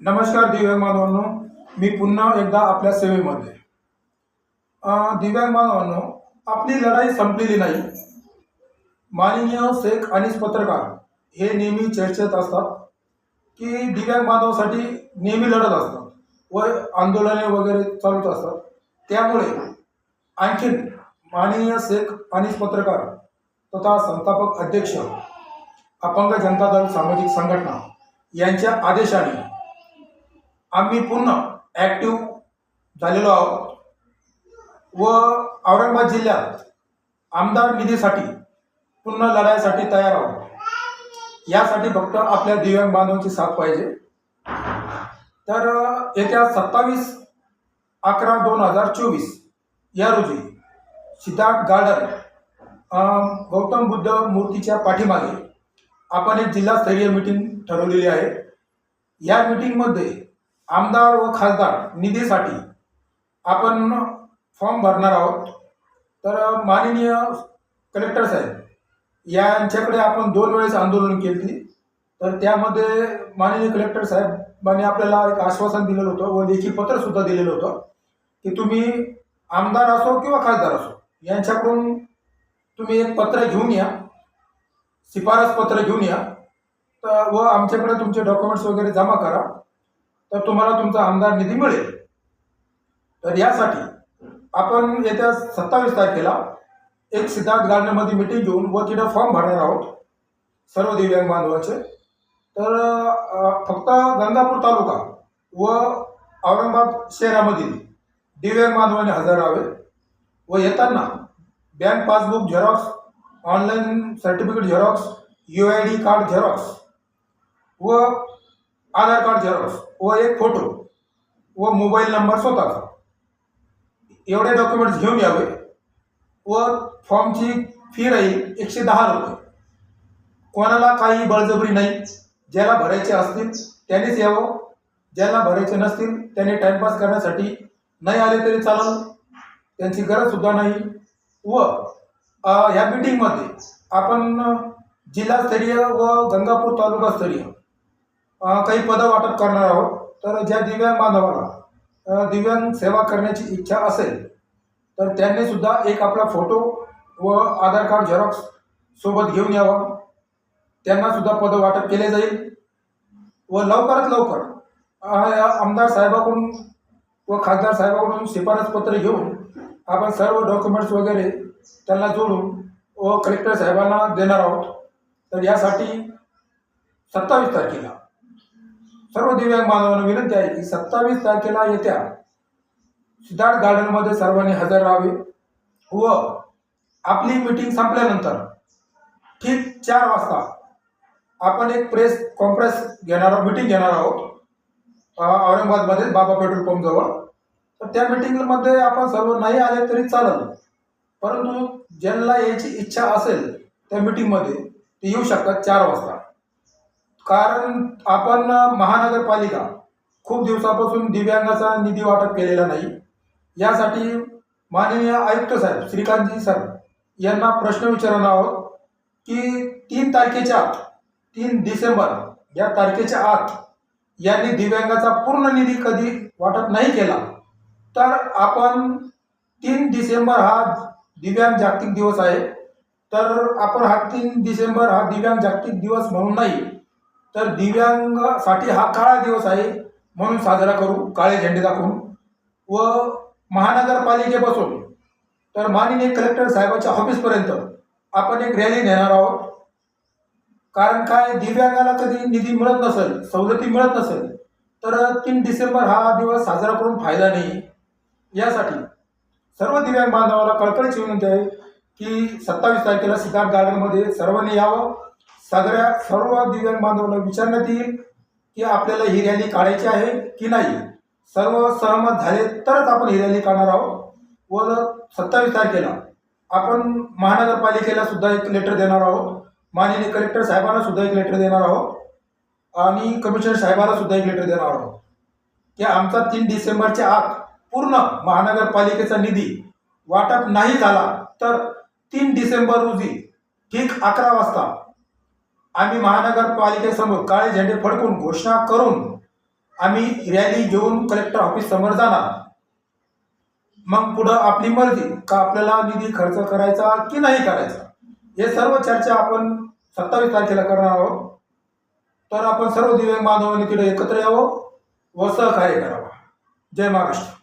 नमस्कार दिव्यांग बांधवांनो. मी पुन्हा एकदा आपल्या सेवेमध्ये. दिव्यांग बांधवांनो आपली लढाई संपलेली नाही. माननीय शेख आणि पत्रकार हे नेहमी चर्चेत असतात की दिव्यांग बांधवासाठी नेहमी लढत असतात. व आंदोलने वगैरे चालूच असतात. त्यामुळे आणखीन माननीय शेख आणि पत्रकार तथा संस्थापक अध्यक्ष अपंग जनता दल सामाजिक संघटना यांच्या आदेशाने आम्ही पुन्हा ॲक्टिव्ह झालेलो आहोत. व औरंगाबाद जिल्ह्यात आमदार निधीसाठी पुन्हा लढाईसाठी तयार आहोत. यासाठी फक्त आपल्या दिव्यांग बांधवांची साथ पाहिजे. तर येत्या सत्तावीस अकरा दोन हजार चोवीस या रोजी सिद्धार्थ गार्डन गौतम बुद्ध मूर्तीच्या पाठीमागे आपण एक जिल्हास्तरीय मीटिंग ठरवलेली आहे. या मीटिंगमध्ये आमदार व खासदार निधीसाठी आपण फॉर्म भरणार आहोत. तर माननीय कलेक्टर साहेब यांच्याकडे आपण दोन वेळेस आंदोलन केली तर त्यामध्ये माननीय कलेक्टर साहेबांनी आपल्याला एक आश्वासन दिलेलं होतं व लेखी पत्र सुद्धा दिलेलं होतं की तुम्ही आमदार असो किंवा खासदार असो यांच्याकडून तुम्ही एक पत्र घेऊन या शिफारस पत्र घेऊन या. तर व आमच्याकडे तुमचे डॉक्युमेंट्स वगैरे जमा करा. तर तुम्हाला तुमचा आमदार निधी मिळेल. तर यासाठी आपण येत्या सत्तावीस तारखेला एक सिद्धार्थ गार्डनमध्ये मिटिंग घेऊन व तिथं फॉर्म भरणार आहोत. सर्व दिव्यांग बांधवांचे. तर फक्त गंगापूर तालुका व औरंगाबाद शहरामधील दिव्यांग बांधवांनी हजर राहावे व येताना bank passbook xerox online certificate xerox U I D card xerox व आधार कार्ड झेरॉक्स व एक फोटो व मोबाईल नंबर स्वतःचा. एवढे डॉक्युमेंट्स घेऊन यावे व फॉर्मची फी राहील एकशे दहा रुपये. कोणाला काही बळजबरी नाही. ज्याला भरायचे असतील त्यांनीच यावं. ज्याला भरायचे नसतील त्यांनी टाइमपास करण्यासाठी नाही आले तरी चालेल. त्यांची गरजसुद्धा नाही. व ह्या मिटिंगमध्ये आपण जिल्हास्तरीय व गंगापूर तालुकास्तरीय काही पदं वाटप करणार आहोत. तर ज्या दिव्यांग बांधवाला दिव्यांग सेवा करण्याची इच्छा असेल तर त्यांनी सुद्धा एक आपला फोटो व आधार कार्ड झेरॉक्स सोबत घेऊन यावा. त्यांना सुद्धा पदं वाटप केले जाईल. व लवकरात लवकर या आमदार साहेबाकडून व खासदार साहेबाकडून शिफारस पत्र घेऊन आपण सर्व डॉक्युमेंट्स वगैरे त्यांना जोडून व कलेक्टर साहेबांना देणार आहोत. तर यासाठी सत्तावीस तारखेला सर्व दिव्यांग बांधवांना विनंती आहे की सत्तावीस तारखेला येत्या सिद्धार्थ गार्डनमध्ये सर्वांनी हजर राहावे व आपली मीटिंग संपल्यानंतर ठीक चार वाजता आपण एक प्रेस कॉन्फरन्स घेणार मीटिंग घेणार आहोत अ, औरंगाबादमध्ये बाबा पेट्रोल पंप जवळ. तर त्या मीटिंगमध्ये आपण सर्व नाही आले तरी चालेल. परंतु ज्यांना यायची इच्छा असेल त्या मीटिंगमध्ये ते येऊ शकतात चार वाजता. कारण आपण महानगरपालिका खूप दिवसापासून दिव्यांगाचा निधी वाटप केलेला नाही. यासाठी माननीय आयुक्त साहेब श्रीकांतजी साहेब यांना प्रश्न विचारणार आहोत की तीन तारखेच्या आत तीन डिसेंबर या तारखेच्या आत यांनी दिव्यांगाचा पूर्ण निधी कधी वाटप नाही केला तर आपण तीन डिसेंबर हा दिव्यांग जागतिक दिवस आहे. तर आपण हा तीन डिसेंबर हा दिव्यांग जागतिक दिवस म्हणून नाही तर दिव्यांगासाठी हा काळा दिवस आहे म्हणून साजरा करू काळे झेंडे दाखवून. व महानगरपालिकेपासून तर माननीय कलेक्टर साहेबाच्या ऑफिसपर्यंत आपण एक रॅली नेणार आहोत. कारण काय दिव्यांगाला कधी निधी मिळत नसेल सवलती मिळत नसेल तर तीन डिसेंबर हा दिवस साजरा करून फायदा नाही. यासाठी सर्व दिव्यांग बांधवाला कळकळीची विनंती आहे की सत्तावीस तारखेला सिद्धार्थ गार्डनमध्ये सर्वांनी यावं. सगळ्या सर्व दिव्यांग बांधवांना विचारण्यात येईल की आपल्याला ही रॅली काढायची आहे की नाही? सर्व सहमत झाले तरच आपण ही रॅली काढणार आहोत. व सत्तावीस तारखेला आपण महानगरपालिकेला सुद्धा एक लेटर देणार आहोत. माननीय कलेक्टर साहेबांना सुद्धा एक लेटर देणार आहोत. आणि कमिशनर साहेबांना सुद्धा एक लेटर देणार आहोत. की आमचा तीन डिसेंबरच्या आत पूर्ण महानगरपालिकेचा निधी वाटप नाही झाला तर तीन डिसेंबर रोजी ठीक अकरा वाजता आम्ही महानगरपालिकेसमोर काळे झेंडे फडकून घोषणा करून आम्ही रॅली घेऊन कलेक्टर ऑफिस समोर जाणार. मग पुढं आपली मर्जी का आपल्याला निधी खर्च करायचा की नाही करायचा? हे सर्व चर्चा आपण सत्तावीस तारखेला करणार आहोत. तर आपण सर्व दिव्यांग बांधवांनी तिथे एकत्र यावं व सहकार्य करावं. जय महाराष्ट्र.